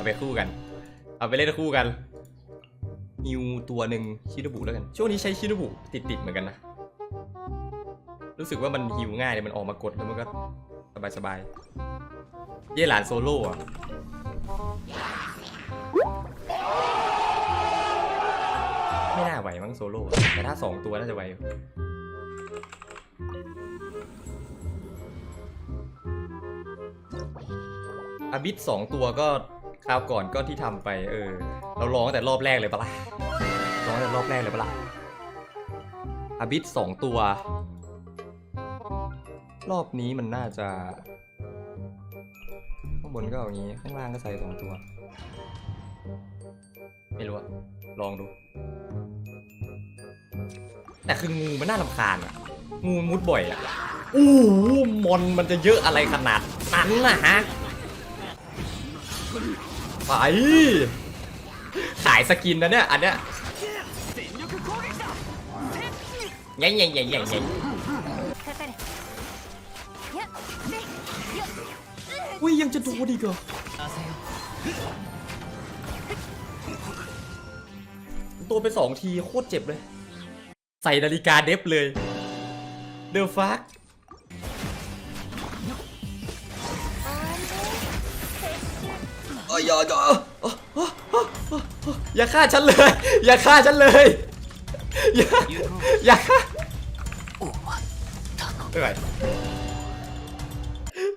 เอาไปคู่กัน เอาไปเล่นคู่กันฮิวตัวหนึ่งชินบุแล้วกัน ช่วงนี้ใช้ชินบุติดๆเหมือนกันนะ รู้สึกว่ามันฮิวง่ายเลยมันออกมากดแล้วมันก็สบายสบายๆ เย่หลานโซโล่อะไม่น่าไหวมั้งโซโล่แต่ถ้าสองตัวน่าจะไหวออาบิสสองตัวก็ ราวก่อนก็ที่ทำไป เออ เราลองตั้งแต่รอบแรกเลยปะล่ะลองตั้งแต่รอบแรกเลยปะล่ะอาบิสสองตัว รอบนี้มันน่าจะ ข้างบนก็อย่างนี้ ข้างล่างก็ใส่สองตัว ไม่รู้อะลองดู แต่คืองูมันน่ารำคาญอะงูมุดบ่อยอะอู้มอนมันจะเยอะอะไรขนาดนั้นนะฮะ ไปสายสกินนะเนี่ยอันเนี้ยใหญ่ใหญ่ใหญ่ใหญ่ใหญ่อุ้ยยังจะดูดีกว่าตัวไปสองทีโคตรเจ็บเลย ใส่นาฬิกาเด็บเลย เดอะฟัก อย่าอย่าอย่าฆ่าฉันเลย อย่าฆ่าฉันเลย อย่าอย่าฆ่าไม่ไหว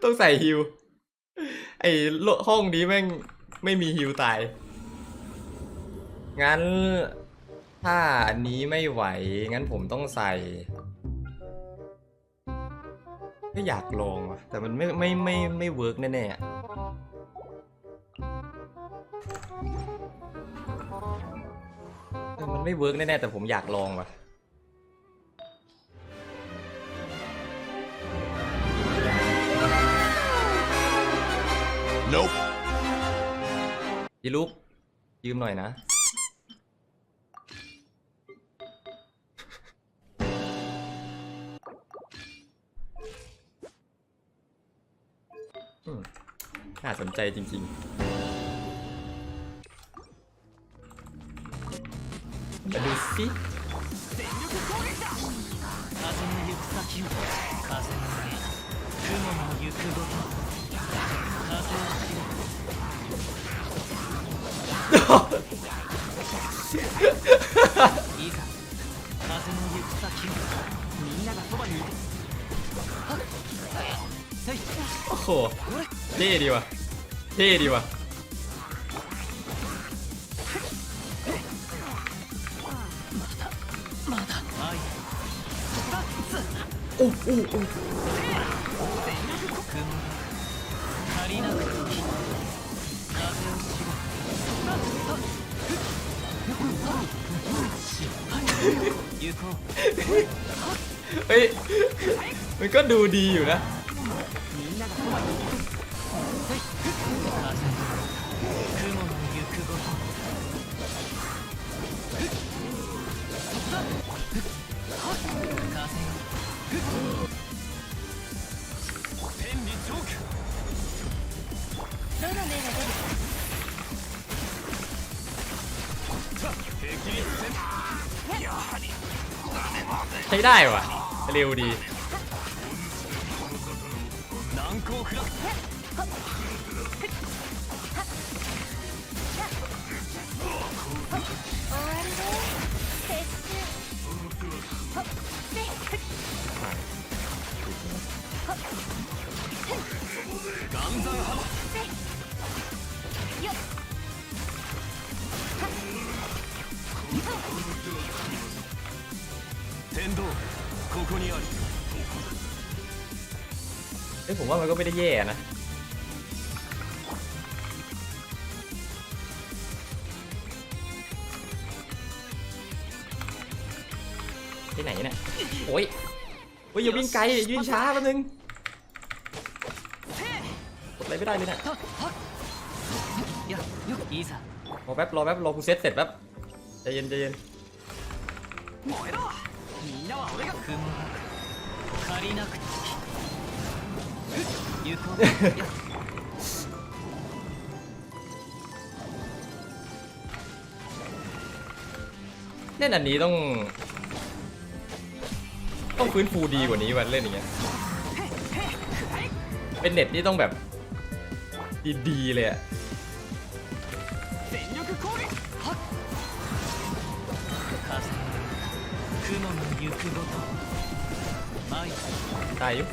ต้องใส่ฮิวไอ้ห้องนี้แม่งไม่มีฮิวตาย งั้นถ้าอันนี้ไม่ไหว งั้นผมต้องใส่ก็อยากลองว่ะแต่มันไม่ไม่ไม่ไม่เวิร์กแน่ๆ ไม่เวิร์กแน่ๆแต่ผมอยากลองว่ะ Nope. พี่ลูกยืมหน่อยนะอืมน่าสนใจจริง ๆ ルッピ風の行く先を風の上雲の行く風を切る風の行く先をみんながそばにいるはっせいおおは出入りはおおお雲が足りなくて風を知れ行こう เฮ้ย มันก็ดูดีอยู่นะ みんながそばにいるせい風雲の行くごと ช้ได้ว่ะ เร็วดี 天道ここにあり เอ้ยผมว่ามันก็ไม่ได้แย่นะ ที่ไหนเนี่ย โอ้ยโอ้ยอย่าวิ่งไกลยืนช้าแป๊บนึงกดอะไรไม่ได้เลยเนี่ย はっはっいやよいいさ รอแป๊บรอแป๊บรอกูเซตเสร็จแป๊บใจเย็นใจเย็น 燃えろ みんなは俺が踏む借りなくて有効だเล่นอันนี้ต้อง ต้องฟื้นฟูดีกว่านี้วันเล่นอย่างเงี้ยเป็นเน็ตนี่ต้องแบบ ดีๆเลยอะ ตายอยู่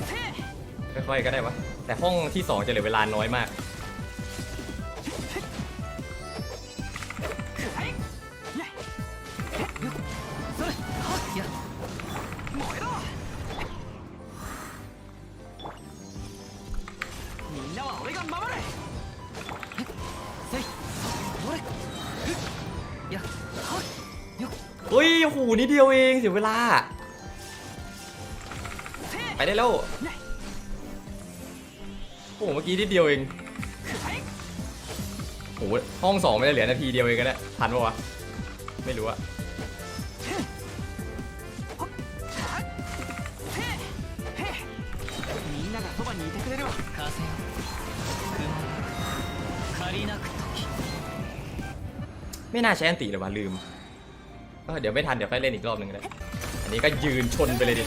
ค่อยๆก็ได้วะ แต่ห้องที่สองจะเหลือเวลาน้อยมาก เฮ้ยโอ้โหนิดเดียวเองเสียเวลา ไปได้แล้วโอ้โหเมื่อกี้ที่เดียวเองโอ้โหห้องสองไม่ได้เหลือนาทีเดียวเองก็ไล้ทันปะวะไม่รู้อะไม่น่าใช้อันตีเลอวะลืมเดี๋ยวไม่ทันเดี๋ยวค่อยเล่นอีกรอบหนึ่งก็ไอันนี้ก็ยืนชนไปเลยดิ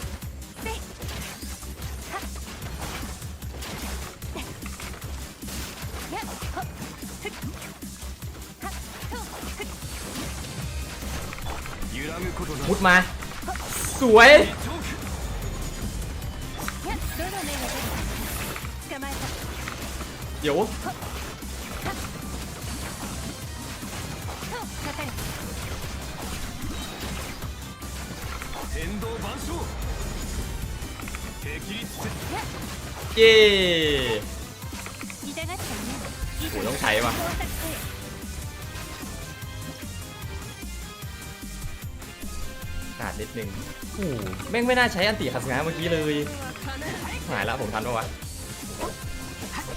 มุดมา สวย เดี๋ยวเย้โหต้องใช้ป่ะ กาศนิดนึงโอ้แม่งไม่น่าใช้อันติขัดสงาเมื่อกี้เลยหายละผมทันปะวะ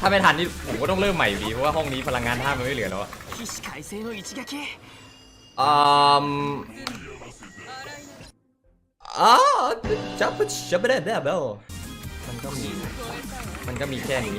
ถ้าไม่ทันนี่ผมก็ต้องเริ่มใหม่อยู่ดีเพราะว่าห้องนี้พลังงานท่ามันไม่เหลือแล้วอะอืมอ๋อจับจับไม่ได้แบบเบลมันก็มีมันก็มีแค่นี้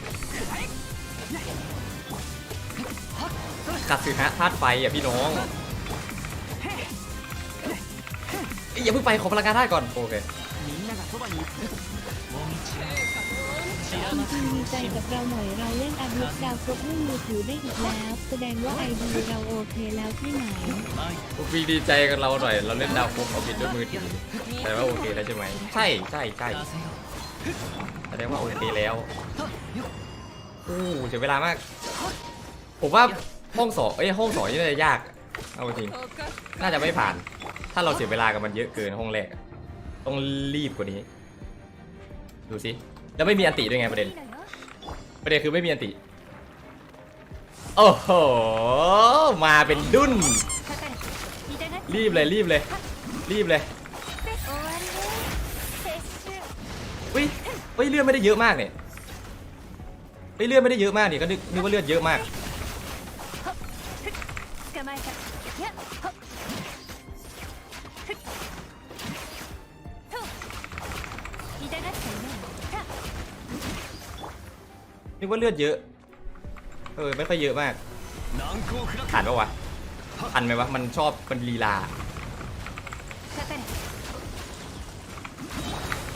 กัดสือฮะธาตุไฟอะพี่น้องอย่าเพิ่งไปขอพลังงานธาตุก่อนโอเคดีใจกับเราหน่อยเราเล่นอัพลุกดาวครบรุ่นมือถือได้อีกแล้ว แสดงว่าไอดีเราโอเคแล้วใช่ไหมวิ่ดีใจกับเราหน่อย เราเล่นดาวครบเอาบิดด้วยมือถือแต่ว่าโอเคแล้วใช่ไหมใช่ใช่ใช่แสดงว่าโอเคแล้ว อ้เสียเวลามาก ผมว่าห้องสองเอ้ยห้องสองนี่น่าจะยากเอาจริงน่าจะไม่ผ่าน ถ้าเราเสียเวลากับมันเยอะเกินห้องแรกต้องรีบกว่านี้ ดูสิแล้วไม่มีอันติด้วยไงประเด็น ประเด็นคือไม่มีอันติ โอ้โห มาเป็นดุนรีบเลยรีบเลย รีบเลยวิวิเลื่อนไม่ได้เยอะมากเนี่ย เฮ้ยเลือดไม่ได้เยอะมากนี่ก็นึกนึกว่าเลือดเยอะมาก 捕まえたやっほっふっと痛がってみようた นึกว่าเลือดเยอะ เออไม่ค่อยเยอะมาก 難攻不落 ผ่านปะวะทันไหมวะ มันชอบมันลีลา かかれ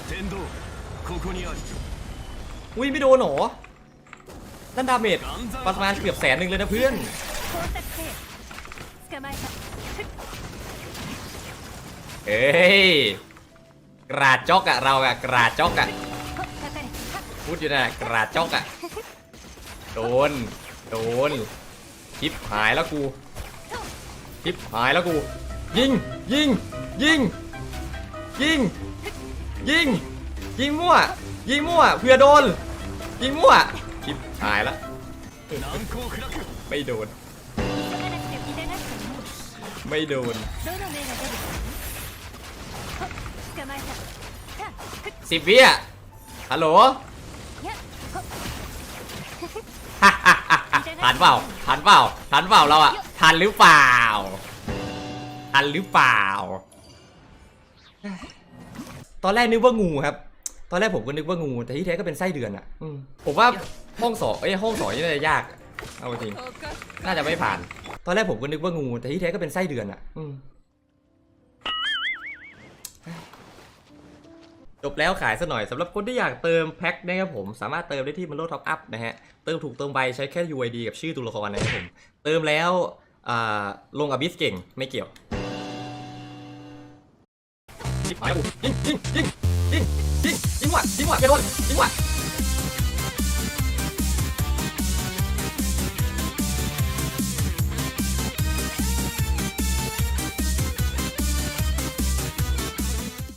天道ここにある อุ้ยไม่โดนเหรอ นั่นดาเมจประมาณเกือบแสนหนึ่งเลยนะเพื่อนเอ้ยกระจอกอะเราอะกระจอกอะพูดอยู่นะกระจอกอะโดนโดนทิปหายแล้วกูทิปหายแล้วกู ยิงยิงยิงยิงยิงยิงมั่วยิงมั่วเพื่อโดนยิงมั่ว ตายละ ไม่โดน ไม่โดนสิบวิอะฮัลโหลทันเปล่าทันเปล่าทันเปล่าเราอะทันหรือเปล่าทันหรือเปล่า ตอนแรกนึกว่างูครับ ตอนแรกผมก็นึกว่างูแต่ที่แท้ก็เป็นไส้เดือนอะอืมผมว่าห้องสองเอ้ยห้องสองนี่น่าจะยากเอาจริงน่าจะไม่ผ่าน ตอนแรกผมก็นึกว่างูแต่ที่แท้ก็เป็นไส้เดือนอะอืมจบแล้วขายซะหน่อยสำหรับคนที่อยากเติมแพ็คนะครับผมสามารถเติมได้ที่มันโลท็อปอัพนะฮะ เติมถูกเติมใบใช้แค่ UID กับชื่อตัวละครนะครับผม เติมแล้วอ่าลงอบิสเก่งไม่เกี่ยวยิงยิงยิง ยิงยิงยิง